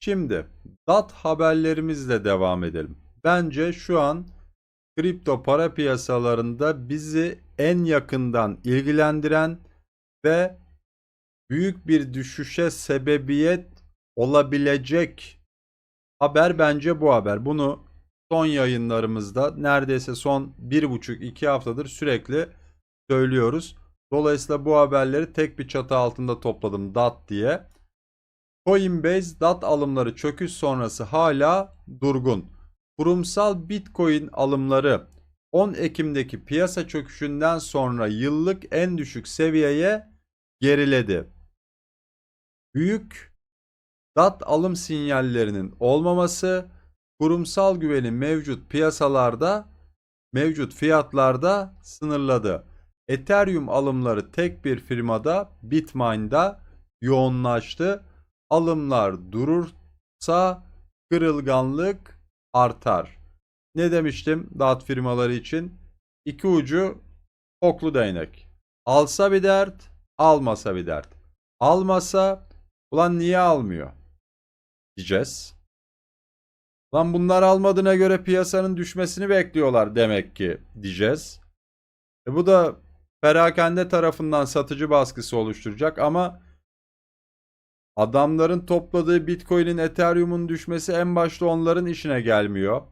Şimdi DAT haberlerimizle devam edelim. Bence şu an kripto para piyasalarında bizi en yakından ilgilendiren ve büyük bir düşüşe sebebiyet olabilecek haber bence bu haber. Bunu son yayınlarımızda neredeyse son bir buçuk iki haftadır sürekli söylüyoruz. Dolayısıyla bu haberleri tek bir çatı altında topladım DAT diye. Coinbase DAT alımları çöküş sonrası hala durgun. Kurumsal Bitcoin alımları 10 Ekim'deki piyasa çöküşünden sonra yıllık en düşük seviyeye geriledi. Büyük DAT alım sinyallerinin olmaması kurumsal güveni mevcut piyasalarda mevcut fiyatlarda sınırladı. Ethereum alımları tek bir firmada Bitmain'da yoğunlaştı. Alımlar durursa kırılganlık artar. Ne demiştim DAT firmaları için? İki ucu oklu değnek. Alsa bir dert, almasa bir dert. Almasa ulan niye almıyor? Diyeceğiz. Lan bunlar almadığına göre piyasanın düşmesini bekliyorlar demek ki diyeceğiz. E bu da perakende tarafından satıcı baskısı oluşturacak ama adamların topladığı Bitcoin'in Ethereum'un düşmesi en başta onların işine gelmiyor.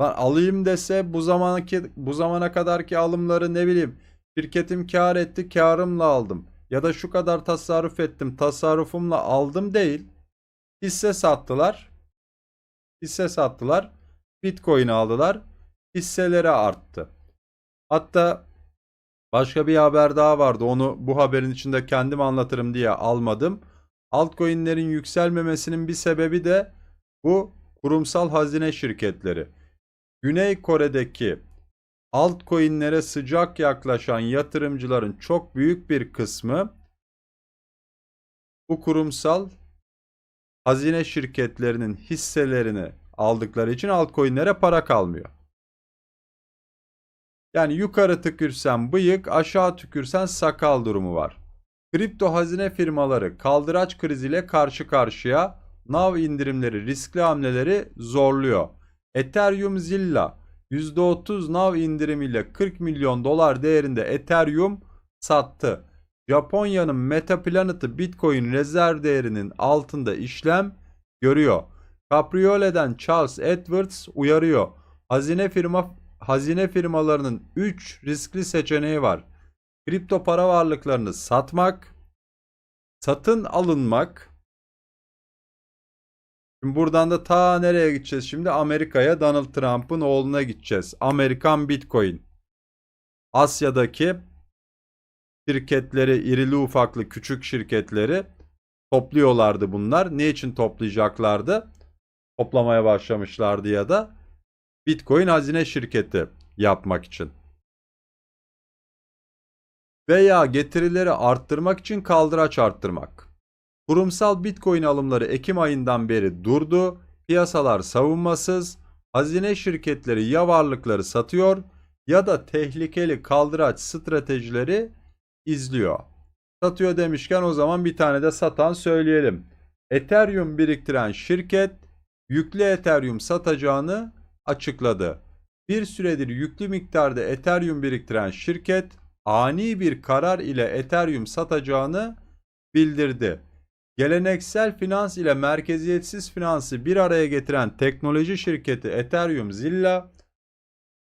Lan alayım dese bu zamanki bu zamana kadarki alımları ne bileyim şirketim kar etti karımla aldım ya da şu kadar tasarruf ettim tasarrufumla aldım değil. Hisse sattılar. Hisse sattılar. Bitcoin aldılar. Hisseleri arttı. Hatta başka bir haber daha vardı. Onu bu haberin içinde kendim anlatırım diye almadım. Altcoin'lerin yükselmemesinin bir sebebi de bu kurumsal hazine şirketleri. Güney Kore'deki altcoin'lere sıcak yaklaşan yatırımcıların çok büyük bir kısmı bu kurumsal hazine şirketlerinin hisselerini aldıkları için altcoin'lere para kalmıyor. Yani yukarı tükürsen bıyık, aşağı tükürsen sakal durumu var. Kripto hazine firmaları kaldıraç kriziyle karşı karşıya NAV indirimleri, riskli hamleleri zorluyor. Ethereum Zilla %30 NAV indirimiyle 40 milyon dolar değerinde Ethereum sattı. Japonya'nın Meta Planet'ı Bitcoin rezerv değerinin altında işlem görüyor. Capriole'den Charles Edwards uyarıyor. Hazine firma hazine firmalarının 3 riskli seçeneği var. Kripto para varlıklarını satmak, satın alınmak. Şimdi buradan da ta nereye gideceğiz? Şimdi Amerika'ya Donald Trump'ın oğluna gideceğiz. Amerikan Bitcoin. Asya'daki şirketleri, irili ufaklı küçük şirketleri topluyorlardı bunlar. Ne için toplayacaklardı? Toplamaya başlamışlardı ya da Bitcoin hazine şirketi yapmak için. Veya getirileri arttırmak için kaldıraç arttırmak. Kurumsal Bitcoin alımları Ekim ayından beri durdu. Piyasalar savunmasız. Hazine şirketleri ya varlıkları satıyor ya da tehlikeli kaldıraç stratejileri izliyor. Satıyor demişken o zaman bir tane de satan söyleyelim. Ethereum biriktiren şirket yüklü Ethereum satacağını açıkladı. Bir süredir yüklü miktarda Ethereum biriktiren şirket ani bir karar ile Ethereum satacağını bildirdi. Geleneksel finans ile merkeziyetsiz finansı bir araya getiren teknoloji şirketi Ethereum Zilla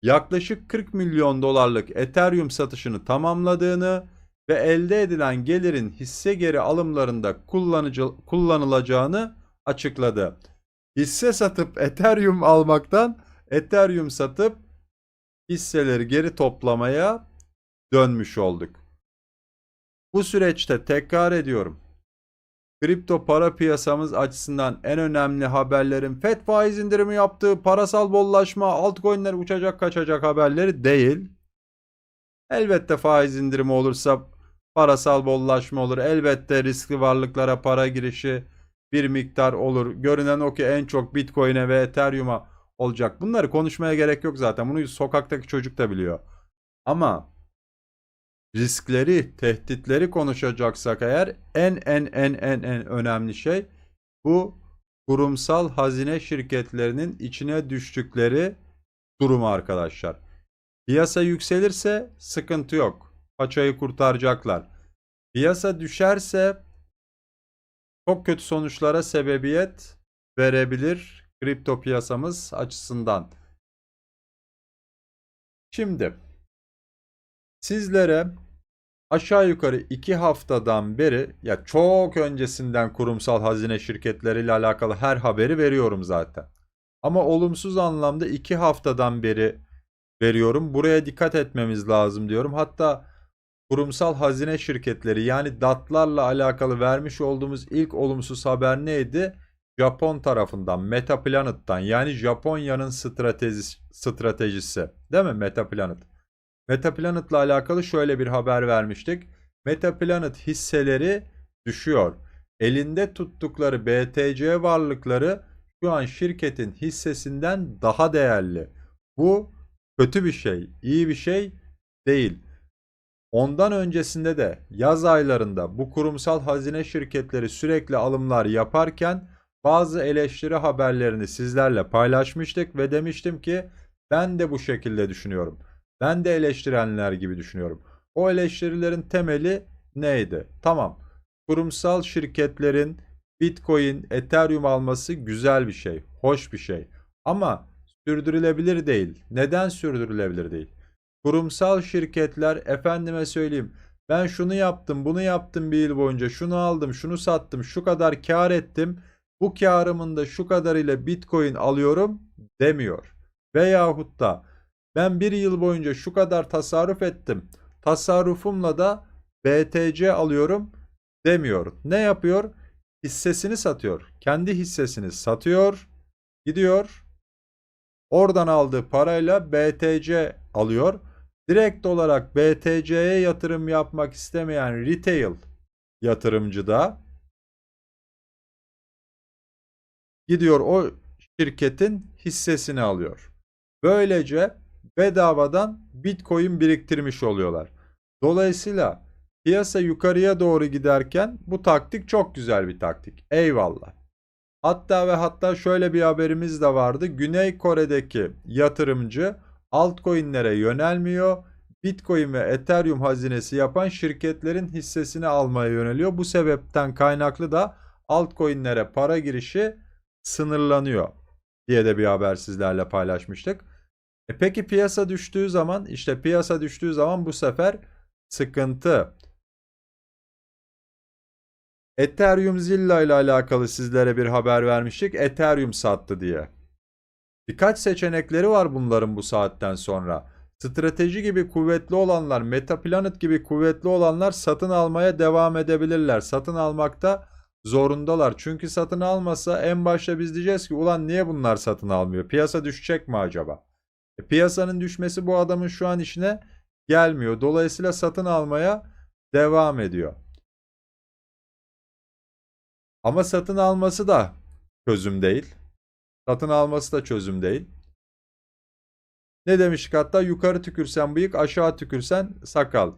yaklaşık 40 milyon dolarlık Ethereum satışını tamamladığını ve elde edilen gelirin hisse geri alımlarında kullanılacağını açıkladı. Hisse satıp Ethereum almaktan Ethereum satıp hisseleri geri toplamaya dönmüş olduk. Bu süreçte tekrar ediyorum. Kripto para piyasamız açısından en önemli haberlerin FED faiz indirimi yaptığı, parasal bollaşma, altcoin'ler uçacak kaçacak haberleri değil. Elbette faiz indirimi olursa parasal bollaşma olur. Elbette riskli varlıklara para girişi bir miktar olur. Görünen o ki en çok Bitcoin'e ve Ethereum'a olacak. Bunları konuşmaya gerek yok zaten. Bunu sokaktaki çocuk da biliyor. Ama riskleri, tehditleri konuşacaksak eğer en en en en en önemli şey bu kurumsal hazine şirketlerinin içine düştükleri durum arkadaşlar. Piyasa yükselirse sıkıntı yok. Paçayı kurtaracaklar. Piyasa düşerse çok kötü sonuçlara sebebiyet verebilir kripto piyasamız açısından. Şimdi sizlere aşağı yukarı 2 haftadan beri ya çok öncesinden kurumsal hazine şirketleriyle alakalı her haberi veriyorum zaten. Ama olumsuz anlamda 2 haftadan beri veriyorum. Buraya dikkat etmemiz lazım diyorum. Hatta kurumsal hazine şirketleri yani DAT'larla alakalı vermiş olduğumuz ilk olumsuz haber neydi? Japon tarafından, Meta Planet'tan yani Japonya'nın stratejisi, stratejisi değil mi Meta Planet? Meta Planet'la alakalı şöyle bir haber vermiştik. Meta Planet hisseleri düşüyor. Elinde tuttukları BTC varlıkları şu an şirketin hissesinden daha değerli. Bu kötü bir şey, iyi bir şey değil. Ondan öncesinde de yaz aylarında bu kurumsal hazine şirketleri sürekli alımlar yaparken bazı eleştiri haberlerini sizlerle paylaşmıştık ve demiştim ki ben de bu şekilde düşünüyorum. Ben de eleştirenler gibi düşünüyorum. O eleştirilerin temeli neydi? Tamam. Kurumsal şirketlerin Bitcoin, Ethereum alması güzel bir şey, hoş bir şey. Ama sürdürülebilir değil. Neden sürdürülebilir değil? Kurumsal şirketler efendime söyleyeyim ben şunu yaptım, bunu yaptım bir yıl boyunca, şunu aldım, şunu sattım, şu kadar kar ettim. Bu karımın da şu kadarıyla Bitcoin alıyorum demiyor. Veyahut da ben bir yıl boyunca şu kadar tasarruf ettim. Tasarrufumla da BTC alıyorum demiyor. Ne yapıyor? Hissesini satıyor. Kendi hissesini satıyor. Gidiyor. Oradan aldığı parayla BTC alıyor. Direkt olarak BTC'ye yatırım yapmak istemeyen retail yatırımcı da gidiyor o şirketin hissesini alıyor. Böylece bedavadan Bitcoin biriktirmiş oluyorlar. Dolayısıyla piyasa yukarıya doğru giderken bu taktik çok güzel bir taktik. Eyvallah. Hatta ve hatta şöyle bir haberimiz de vardı. Güney Kore'deki yatırımcı altcoin'lere yönelmiyor. Bitcoin ve Ethereum hazinesi yapan şirketlerin hissesini almaya yöneliyor. Bu sebepten kaynaklı da altcoin'lere para girişi sınırlanıyor diye de bir haber sizlerle paylaşmıştık. E peki piyasa düştüğü zaman işte piyasa düştüğü zaman bu sefer sıkıntı. Ethereum Zilla ile alakalı sizlere bir haber vermiştik. Ethereum sattı diye. Birkaç seçenekleri var bunların bu saatten sonra. Strateji gibi kuvvetli olanlar, Metaplanet gibi kuvvetli olanlar satın almaya devam edebilirler. Satın almakta zorundalar. Çünkü satın almasa en başta biz diyeceğiz ki ulan niye bunlar satın almıyor? Piyasa düşecek mi acaba? E, piyasanın düşmesi bu adamın şu an işine gelmiyor. Dolayısıyla satın almaya devam ediyor. Ama satın alması da çözüm değil. Satın alması da çözüm değil. Ne demiştik hatta yukarı tükürsen bıyık aşağı tükürsen sakal.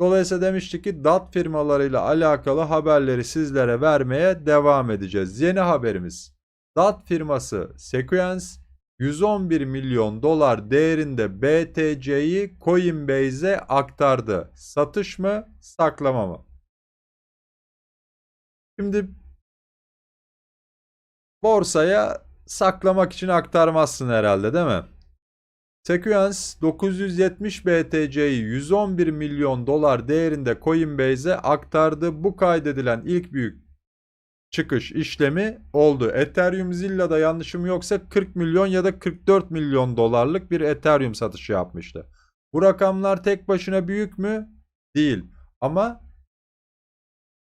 Dolayısıyla demiştik ki DAT firmalarıyla alakalı haberleri sizlere vermeye devam edeceğiz. Yeni haberimiz. DAT firması Sequence 111 milyon dolar değerinde BTC'yi Coinbase'e aktardı. Satış mı, saklama mı? Şimdi borsaya saklamak için aktarmazsın herhalde değil mi? Sequence 970 BTC'yi 111 milyon dolar değerinde Coinbase'e aktardı. Bu kaydedilen ilk büyük çıkış işlemi oldu. Ethereum Zilla'da yanlışım yoksa 40 milyon ya da 44 milyon dolarlık bir Ethereum satışı yapmıştı. Bu rakamlar tek başına büyük mü? Değil. Ama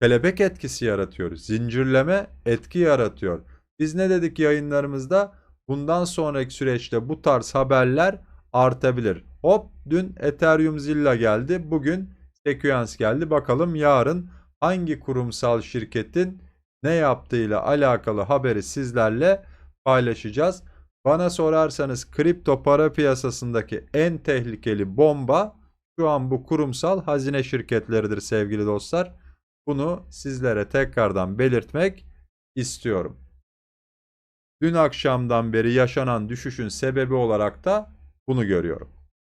kelebek etkisi yaratıyor. Zincirleme etki yaratıyor. Biz ne dedik yayınlarımızda? Bundan sonraki süreçte bu tarz haberler artabilir. Hop dün Ethereum Zilla geldi. Bugün Sequence geldi. Bakalım yarın hangi kurumsal şirketin ne yaptığıyla alakalı haberi sizlerle paylaşacağız. Bana sorarsanız kripto para piyasasındaki en tehlikeli bomba şu an bu kurumsal hazine şirketleridir sevgili dostlar. Bunu sizlere tekrardan belirtmek istiyorum. Dün akşamdan beri yaşanan düşüşün sebebi olarak da bunu görüyorum.